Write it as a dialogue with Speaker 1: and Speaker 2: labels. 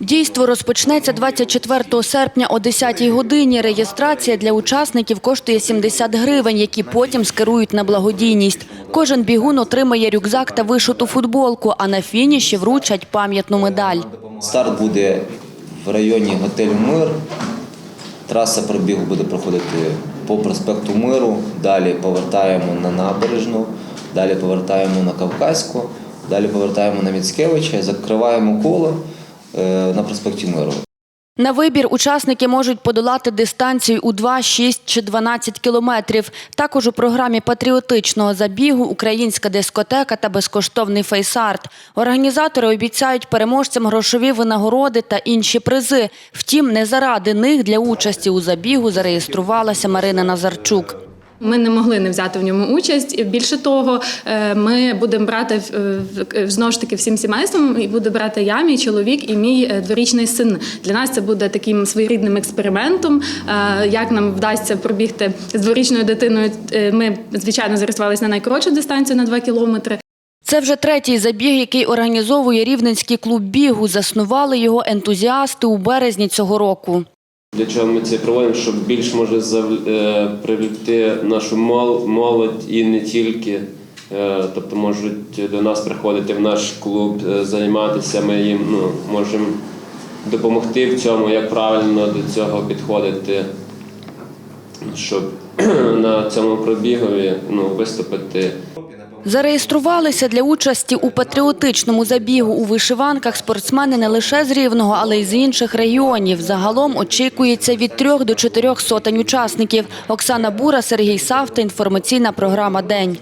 Speaker 1: Дійство розпочнеться 24 серпня о 10 годині. Реєстрація для учасників коштує 70 гривень, які потім скерують на благодійність. Кожен бігун отримає рюкзак та вишиту футболку, а на фініші вручать пам'ятну медаль.
Speaker 2: Старт буде в районі готелю Мир. Траса пробігу буде проходити по проспекту Миру. Далі повертаємо на набережну, далі повертаємо на Кавказьку, далі повертаємо на Міцкевича, закриваємо коло на проспекті Миру.
Speaker 1: На вибір учасники можуть подолати дистанцію у 2, 6 чи 12 кілометрів. Також у програмі патріотичного забігу українська дискотека та безкоштовний фейсарт. Організатори обіцяють переможцям грошові винагороди та інші призи. Втім, не заради них для участі у забігу зареєструвалася Марина Назарчук.
Speaker 3: Ми не могли не взяти в ньому участь. Більше того, е, ми будемо брати знову ж таки всім сімейством, і буде брати я, мій чоловік і мій е, дворічний син. Для нас це буде таким своєрідним експериментом. Е, Як нам вдасться пробігти з дворічною дитиною? Ми звичайно зареєструвалися на найкоротшу дистанцію на 2 кілометри.
Speaker 1: Це вже третій забіг, який організовує Рівненський клуб бігу. Заснували його ентузіасти у березні цього року.
Speaker 4: Для чого ми це проводимо? Щоб більш може е, привлекти нашу мол- молодь і не тільки. Е, Тобто можуть до нас приходити в наш клуб, е, займатися. Ми їм ну, можемо допомогти в цьому, як правильно до цього підходити, щоб на цьому пробігові ну, виступити
Speaker 1: Зареєструвалися для участі у патріотичному забігу у вишиванках спортсмени не лише з Рівного, але й з інших регіонів. Загалом очікується від трьох до чотирьох сотень учасників. Оксана Бура, Сергій Савта. Інформаційна програма День.